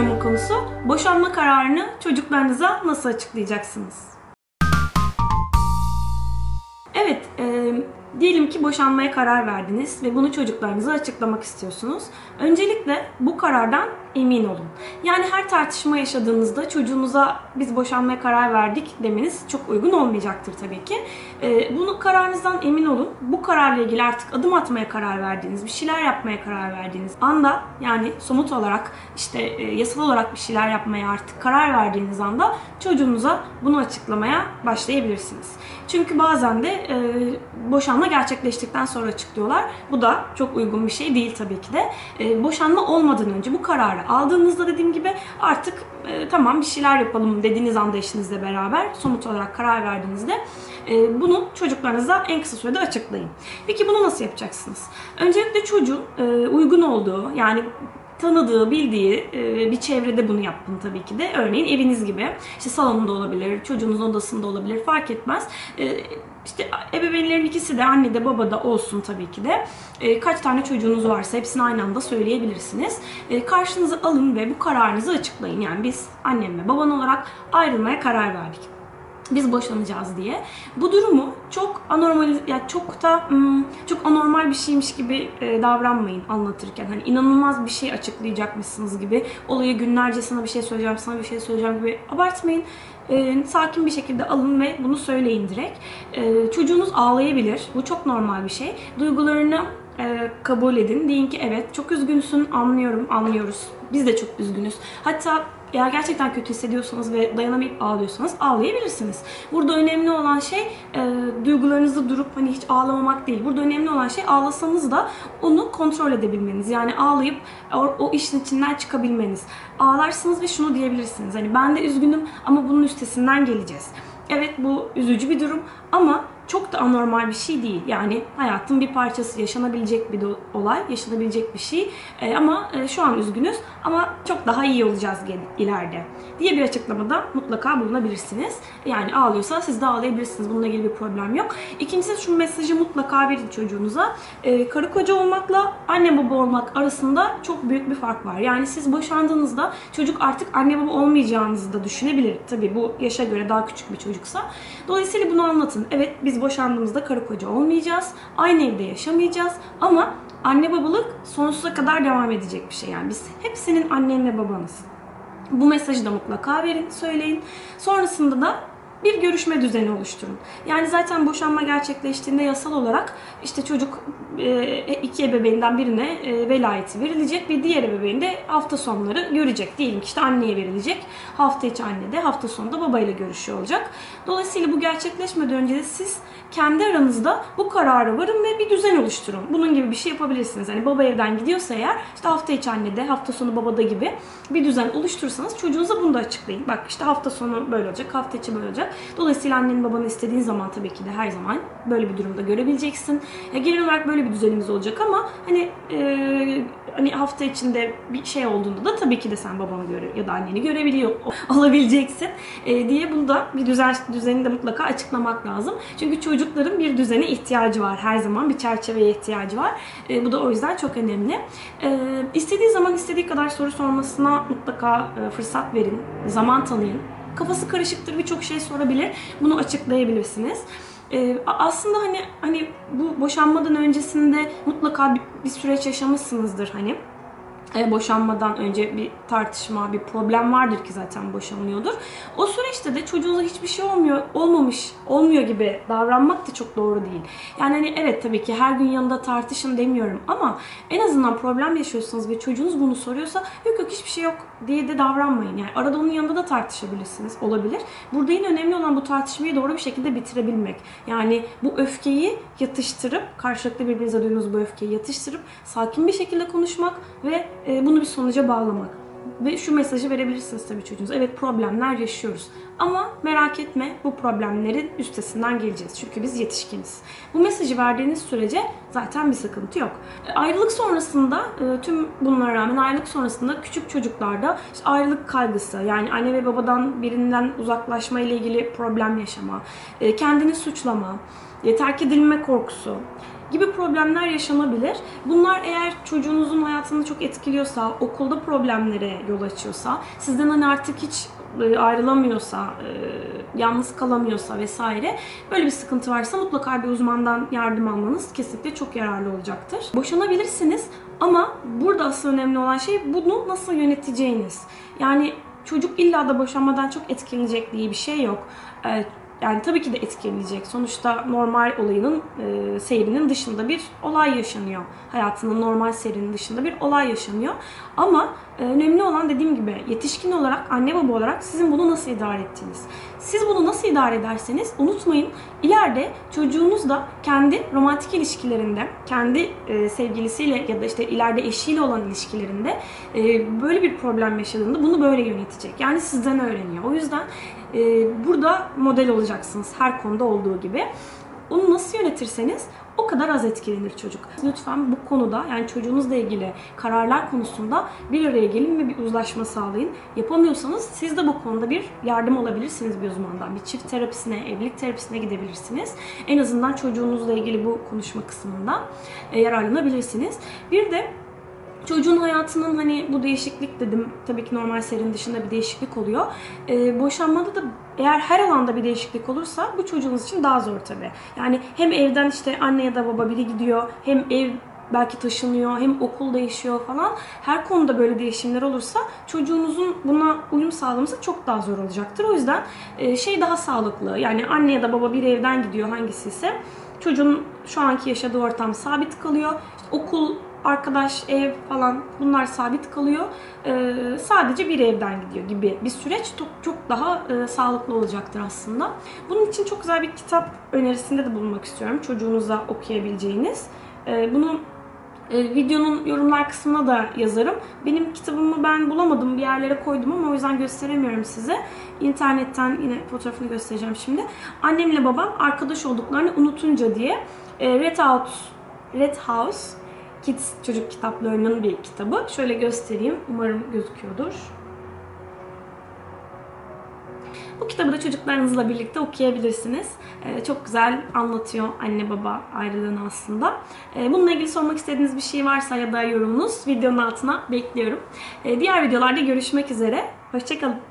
videomun konusu boşanma kararını çocuklarınıza nasıl açıklayacaksınız? Evet, e, diyelim ki boşanmaya karar verdiniz ve bunu çocuklarınıza açıklamak istiyorsunuz. Öncelikle bu karardan emin olun. Yani her tartışma yaşadığınızda çocuğunuza biz boşanmaya karar verdik demeniz çok uygun olmayacaktır tabii ki. Ee, bunu kararınızdan emin olun. Bu kararla ilgili artık adım atmaya karar verdiğiniz, bir şeyler yapmaya karar verdiğiniz anda yani somut olarak işte e, yasal olarak bir şeyler yapmaya artık karar verdiğiniz anda çocuğunuza bunu açıklamaya başlayabilirsiniz. Çünkü bazen de e, boşanma gerçekleştikten sonra açıklıyorlar. Bu da çok uygun bir şey değil tabii ki de. E, boşanma olmadan önce bu kararı aldığınızda dediğim gibi artık e, tamam bir şeyler yapalım dediğiniz anda eşinizle beraber somut olarak karar verdiğinizde e, bunu çocuklarınıza en kısa sürede açıklayın. Peki bunu nasıl yapacaksınız? Öncelikle çocuğun e, uygun olduğu yani tanıdığı, bildiği e, bir çevrede bunu yapın tabii ki de. Örneğin eviniz gibi. İşte salonunda olabilir, çocuğunuzun odasında olabilir fark etmez. E, işte ebeveynlerin ikisi de anne de baba da olsun tabii ki de. E, kaç tane çocuğunuz varsa hepsini aynı anda söyleyebilirsiniz. Karşınıza alın ve bu kararınızı açıklayın. Yani biz annem ve baban olarak ayrılmaya karar verdik biz boşanacağız diye. Bu durumu çok anormal, yani çok da hmm, çok anormal bir şeymiş gibi e, davranmayın anlatırken. Hani inanılmaz bir şey açıklayacakmışsınız gibi. Olayı günlerce sana bir şey söyleyeceğim, sana bir şey söyleyeceğim gibi abartmayın. E, sakin bir şekilde alın ve bunu söyleyin direkt. E, çocuğunuz ağlayabilir. Bu çok normal bir şey. Duygularını kabul edin. Deyin ki evet çok üzgünsün, anlıyorum, anlıyoruz. Biz de çok üzgünüz. Hatta eğer gerçekten kötü hissediyorsanız ve dayanamayıp ağlıyorsanız ağlayabilirsiniz. Burada önemli olan şey e, duygularınızı durup hani hiç ağlamamak değil. Burada önemli olan şey ağlasanız da onu kontrol edebilmeniz. Yani ağlayıp o, o işin içinden çıkabilmeniz. Ağlarsınız ve şunu diyebilirsiniz. Hani ben de üzgünüm ama bunun üstesinden geleceğiz. Evet bu üzücü bir durum ama çok da anormal bir şey değil. Yani hayatın bir parçası, yaşanabilecek bir olay, yaşanabilecek bir şey. E, ama e, şu an üzgünüz ama çok daha iyi olacağız ileride diye bir açıklamada mutlaka bulunabilirsiniz. Yani ağlıyorsa siz de ağlayabilirsiniz. Bununla ilgili bir problem yok. İkincisi şu mesajı mutlaka verin çocuğunuza. E, karı koca olmakla anne baba olmak arasında çok büyük bir fark var. Yani siz boşandığınızda çocuk artık anne baba olmayacağınızı da düşünebilir. Tabii bu yaşa göre daha küçük bir çocuksa. Dolayısıyla bunu anlatın. Evet biz boşandığımızda karı koca olmayacağız. Aynı evde yaşamayacağız ama anne babalık sonsuza kadar devam edecek bir şey. Yani biz hepsinin annen ve babanız. Bu mesajı da mutlaka verin, söyleyin. Sonrasında da bir görüşme düzeni oluşturun. Yani zaten boşanma gerçekleştiğinde yasal olarak işte çocuk e, iki ebeveynden birine e, velayeti verilecek ve diğer ebeveyn de hafta sonları görecek. Diyelim ki işte anneye verilecek. Hafta içi anne de hafta sonunda babayla görüşüyor olacak. Dolayısıyla bu gerçekleşmeden önce de siz kendi aranızda bu kararı varın ve bir düzen oluşturun. Bunun gibi bir şey yapabilirsiniz. Hani baba evden gidiyorsa eğer işte hafta içi annede, hafta sonu babada gibi bir düzen oluşturursanız çocuğunuza bunu da açıklayın. Bak işte hafta sonu böyle olacak, hafta içi böyle olacak. Dolayısıyla annenin babanı istediğin zaman tabii ki de her zaman böyle bir durumda görebileceksin. Ya genel olarak böyle bir düzenimiz olacak ama hani e, hani hafta içinde bir şey olduğunda da tabii ki de sen babanı göre ya da anneni görebiliyor olabileceksin e, diye bunu da bir düzen düzeni de mutlaka açıklamak lazım. Çünkü çocukların bir düzene ihtiyacı var her zaman bir çerçeveye ihtiyacı var. E, bu da o yüzden çok önemli. E, istediği zaman istediği kadar soru sormasına mutlaka e, fırsat verin, zaman tanıyın. Kafası karışıktır birçok şey sorabilir. Bunu açıklayabilirsiniz. Ee, aslında hani hani bu boşanmadan öncesinde mutlaka bir, bir süreç yaşamışsınızdır hani e, boşanmadan önce bir tartışma, bir problem vardır ki zaten boşanılıyordur. O süreçte de çocuğunuza hiçbir şey olmuyor, olmamış, olmuyor gibi davranmak da çok doğru değil. Yani hani evet tabii ki her gün yanında tartışın demiyorum ama en azından problem yaşıyorsunuz ve çocuğunuz bunu soruyorsa yok yok hiçbir şey yok diye de davranmayın. Yani arada onun yanında da tartışabilirsiniz, olabilir. Burada yine önemli olan bu tartışmayı doğru bir şekilde bitirebilmek. Yani bu öfkeyi yatıştırıp, karşılıklı birbirinize duyduğunuz bu öfkeyi yatıştırıp sakin bir şekilde konuşmak ve e, bunu bir sonuca bağlamak. Ve şu mesajı verebilirsiniz tabii çocuğunuza. Evet problemler yaşıyoruz. Ama merak etme bu problemlerin üstesinden geleceğiz. Çünkü biz yetişkiniz. Bu mesajı verdiğiniz sürece zaten bir sıkıntı yok. E, ayrılık sonrasında e, tüm bunlara rağmen ayrılık sonrasında küçük çocuklarda işte ayrılık kaygısı yani anne ve babadan birinden uzaklaşma ile ilgili problem yaşama, kendini suçlama, terk edilme korkusu, gibi problemler yaşanabilir. Bunlar eğer çocuğunuzun hayatını çok etkiliyorsa, okulda problemlere yol açıyorsa, sizden hani artık hiç e, ayrılamıyorsa, e, yalnız kalamıyorsa vesaire böyle bir sıkıntı varsa mutlaka bir uzmandan yardım almanız kesinlikle çok yararlı olacaktır. Boşanabilirsiniz ama burada asıl önemli olan şey bunu nasıl yöneteceğiniz. Yani çocuk illa da boşanmadan çok etkilenecek diye bir şey yok. Yani tabii ki de etkilenecek. Sonuçta normal olayının e, seyrinin dışında bir olay yaşanıyor. Hayatının normal seyrinin dışında bir olay yaşanıyor. Ama önemli olan dediğim gibi yetişkin olarak, anne baba olarak sizin bunu nasıl idare ettiğiniz. Siz bunu nasıl idare ederseniz unutmayın ileride çocuğunuz da kendi romantik ilişkilerinde, kendi e, sevgilisiyle ya da işte ileride eşiyle olan ilişkilerinde e, böyle bir problem yaşadığında bunu böyle yönetecek. Yani sizden öğreniyor. O yüzden e, burada model olacaksınız her konuda olduğu gibi. Onu nasıl yönetirseniz o kadar az etkilenir çocuk. Lütfen bu konuda yani çocuğunuzla ilgili kararlar konusunda bir araya gelin ve bir uzlaşma sağlayın. Yapamıyorsanız siz de bu konuda bir yardım alabilirsiniz bir uzmandan. Bir çift terapisine, evlilik terapisine gidebilirsiniz. En azından çocuğunuzla ilgili bu konuşma kısmında e, yararlanabilirsiniz. Bir de Çocuğun hayatının hani bu değişiklik dedim tabii ki normal serin dışında bir değişiklik oluyor. Ee, boşanmada da eğer her alanda bir değişiklik olursa bu çocuğunuz için daha zor tabii. Yani hem evden işte anne ya da baba biri gidiyor hem ev belki taşınıyor hem okul değişiyor falan. Her konuda böyle değişimler olursa çocuğunuzun buna uyum sağlaması çok daha zor olacaktır. O yüzden e, şey daha sağlıklı. Yani anne ya da baba bir evden gidiyor hangisi ise çocuğun şu anki yaşadığı ortam sabit kalıyor. İşte okul arkadaş, ev falan bunlar sabit kalıyor. Ee, sadece bir evden gidiyor gibi bir süreç çok, çok daha e, sağlıklı olacaktır aslında. Bunun için çok güzel bir kitap önerisinde de bulunmak istiyorum. Çocuğunuza okuyabileceğiniz. Ee, bunu e, videonun yorumlar kısmına da yazarım. Benim kitabımı ben bulamadım bir yerlere koydum ama o yüzden gösteremiyorum size. İnternetten yine fotoğrafını göstereceğim şimdi. Annemle babam arkadaş olduklarını unutunca diye e, Red House Red House Kids çocuk kitaplarının bir kitabı. Şöyle göstereyim. Umarım gözüküyordur. Bu kitabı da çocuklarınızla birlikte okuyabilirsiniz. Ee, çok güzel anlatıyor anne baba ayrılığını aslında. Ee, bununla ilgili sormak istediğiniz bir şey varsa ya da yorumunuz videonun altına bekliyorum. Ee, diğer videolarda görüşmek üzere. Hoşçakalın.